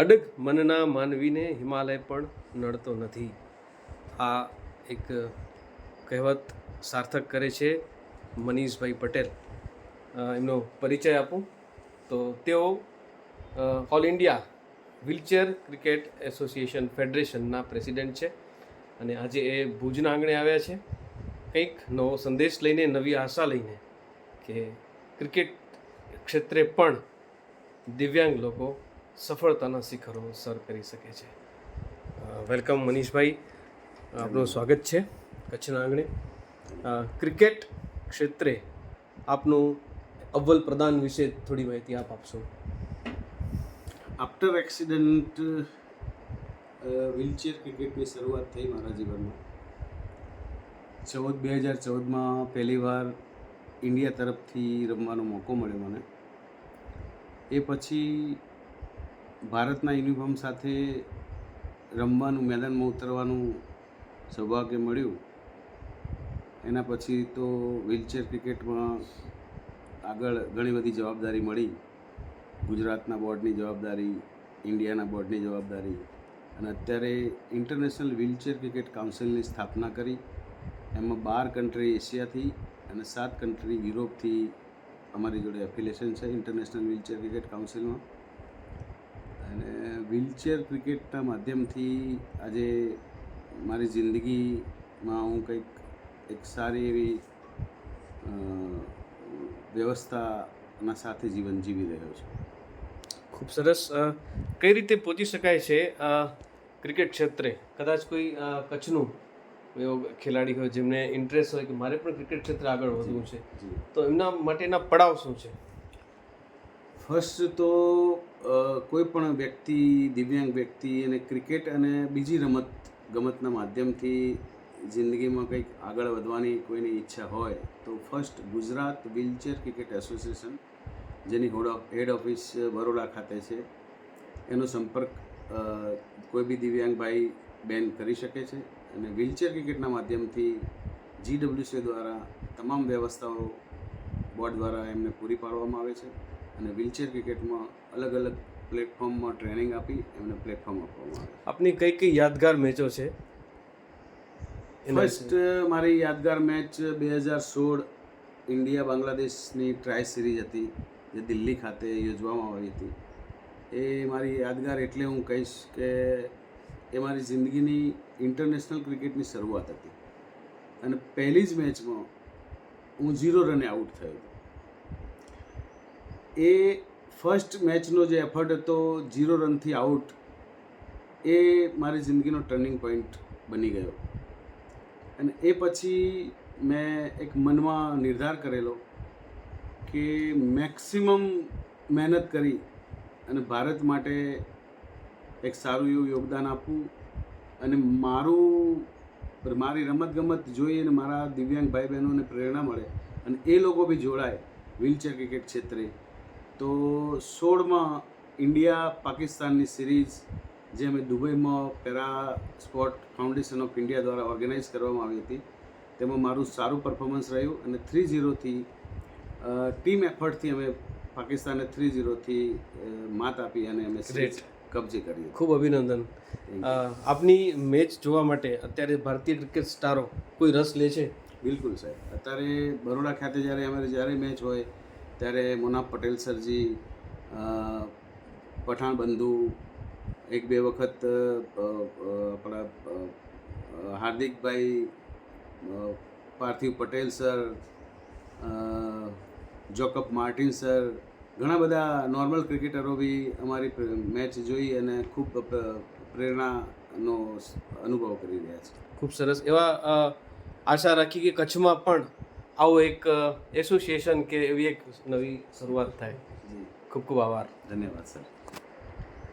અડગ મનના માનવીને હિમાલય પણ નડતો નથી. આ એક કહેવત સાર્થક કરે છે મનીષભાઈ પટેલ. એમનો પરિચય આપું. તો તેઓ all India wheelchair cricket association ફેડરેશનના president છે અને આજે એ ભુજના આંગણે આવ્યા છે. કંઈક નવો સંદેશ લઈને, નવી આશા લઈને કે ક્રિકેટ ક્ષેત્રે પણ દિવ્યાંગ લોકો સફળતાના શિખરો સર કરી શકે છે. વેલકમ મનીષભાઈ. આપનું સ્વાગત છે કચ્છના આંગણે. ક્રિકેટ ક્ષેત્રે આપનું અવ્વલ પ્રદાન વિશે થોડી માહિતી આપ આપશો? આફ્ટર એક્સિડન્ટ વ્હીલચેર ક્રિકેટની શરૂઆત થઈ મારા જીવનમાં. ચૌદ બે હજાર ચૌદમાં પહેલીવાર ઇન્ડિયા તરફથી રમવાનો મોકો મળ્યો મને. એ પછી ભારતના યુનિફોર્મ સાથે રમવાનું, મેદાનમાં ઉતરવાનું સૌભાગ્ય મળ્યું. એના પછી તો વ્હીલચેર ક્રિકેટમાં આગળ ઘણી બધી જવાબદારી મળી. ગુજરાતના બોર્ડની જવાબદારી, ઇન્ડિયાના બોર્ડની જવાબદારી અને અત્યારે ઇન્ટરનેશનલ વ્હીલચેર ક્રિકેટ કાઉન્સિલની સ્થાપના કરી. એમાં બાર કન્ટ્રી એશિયાથી અને સાત કન્ટ્રી યુરોપથી અમારી જોડે એફિલેશન છે ઇન્ટરનેશનલ વ્હીલચેર ક્રિકેટ કાઉન્સિલમાં અને વ્હીલચેર ક્રિકેટના માધ્યમથી આજે મારી જિંદગીમાં હું કંઈક એક સારી એવી વ્યવસ્થાના સાથે જીવન જીવી રહ્યો છું. ખૂબ સરસ. કઈ રીતે પહોંચી શકાય છે ક્રિકેટ ક્ષેત્રે? કદાચ કોઈ કચ્છનું એવો ખેલાડી હોય જેમને ઇન્ટરેસ્ટ હોય કે મારે પણ ક્રિકેટ ક્ષેત્રે આગળ વધવું છે તો એમના માટેના પડાવ શું છે? ફર્સ્ટ તો કોઈ પણ વ્યક્તિ, દિવ્યાંગ વ્યક્તિ અને ક્રિકેટ અને બીજી રમત ગમતના માધ્યમથી જિંદગીમાં કંઈક આગળ વધવાની કોઈની ઈચ્છા હોય, તો first Gujarat wheelchair cricket association જેની હેડ ઓફિસ બરોડા ખાતે છે, એનો સંપર્ક કોઈ બી દિવ્યાંગ ભાઈ, બેન કરી શકે છે અને વ્હીલચેર ક્રિકેટના માધ્યમથી જીડબ્લ્યુસી દ્વારા તમામ વ્યવસ્થાઓ બોર્ડ દ્વારા એમને પૂરી પાડવામાં આવે છે. અને વ્હીલચેર ક્રિકેટમાં અલગ અલગ પ્લેટફોર્મમાં ટ્રેનિંગ આપી એમને પ્લેટફોર્મ આપવામાં આવે આપની કઈ કઈ યાદગાર મેચો છે? ફર્સ્ટ મારી યાદગાર મેચ બે હજાર સોળ ઇન્ડિયા બાંગ્લાદેશની ટ્રાય સિરીઝ હતી જે દિલ્હી ખાતે યોજવામાં આવી હતી. એ મારી યાદગાર એટલે હું કહીશ કે એ મારી જિંદગીની ઇન્ટરનેશનલ ક્રિકેટની શરૂઆત હતી. અને પહેલી જ મેચમાં હું ઝીરો રને આઉટ થયો હતો. એ ફર્સ્ટ મેચનો જે એફર્ટ હતો ઝીરો રનથી આઉટ એ મારી જિંદગીનો ટર્નિંગ પોઈન્ટ બની ગયો. અને એ પછી મેં એક મનમાં નિર્ધાર કરેલો કે મેક્સિમમ મહેનત કરી અને ભારત માટે એક સારું એવું યોગદાન આપવું અને મારું મારી રમતગમત જોઈ અને મારા દિવ્યાંગ ભાઈ બહેનોને પ્રેરણા મળે અને એ લોકો બી જોડાય વ્હીલચેર ક્રિકેટ ક્ષેત્રે. તો સોળમાં ઇન્ડિયા પાકિસ્તાનની સિરીઝ જે અમે દુબઈમાં para sport foundation of India દ્વારા ઓર્ગેનાઇઝ કરવામાં આવી હતી તેમાં મારું સારું પરફોર્મન્સ રહ્યું અને થ્રી ઝીરોથી ટીમ એફર્ટથી અમે પાકિસ્તાને થ્રી ઝીરોથી માત આપી અને અમે સિરીઝ કબજે કરી ખૂબ અભિનંદન. આપની મેચ જોવા માટે અત્યારે ભારતીય ક્રિકેટ સ્ટારો કોઈ રસ લે છે? બિલકુલ સાહેબ. અત્યારે બરોડા ખાતે જ્યારે અમારે જ્યારે મેચ હોય ત્યારે મોના પટેલ સરજી પઠાણ બંધુ એક બે વખત આપણા હાર્દિકભાઈ Parthiv Patel sir Jacob Martin sir, ઘણા બધા નોર્મલ ક્રિકેટરો બી અમારી મેચ જોઈ અને ખૂબ પ્રેરણાનો અનુભવ કરી રહ્યા છે. ખૂબ સરસ. એવા આશા રાખી કે કચ્છમાં પણ આવો એક એસોસિએશન કે એવી એક નવી શરૂઆત થાય. ખૂબ ખૂબ આભાર. ધન્યવાદ સર.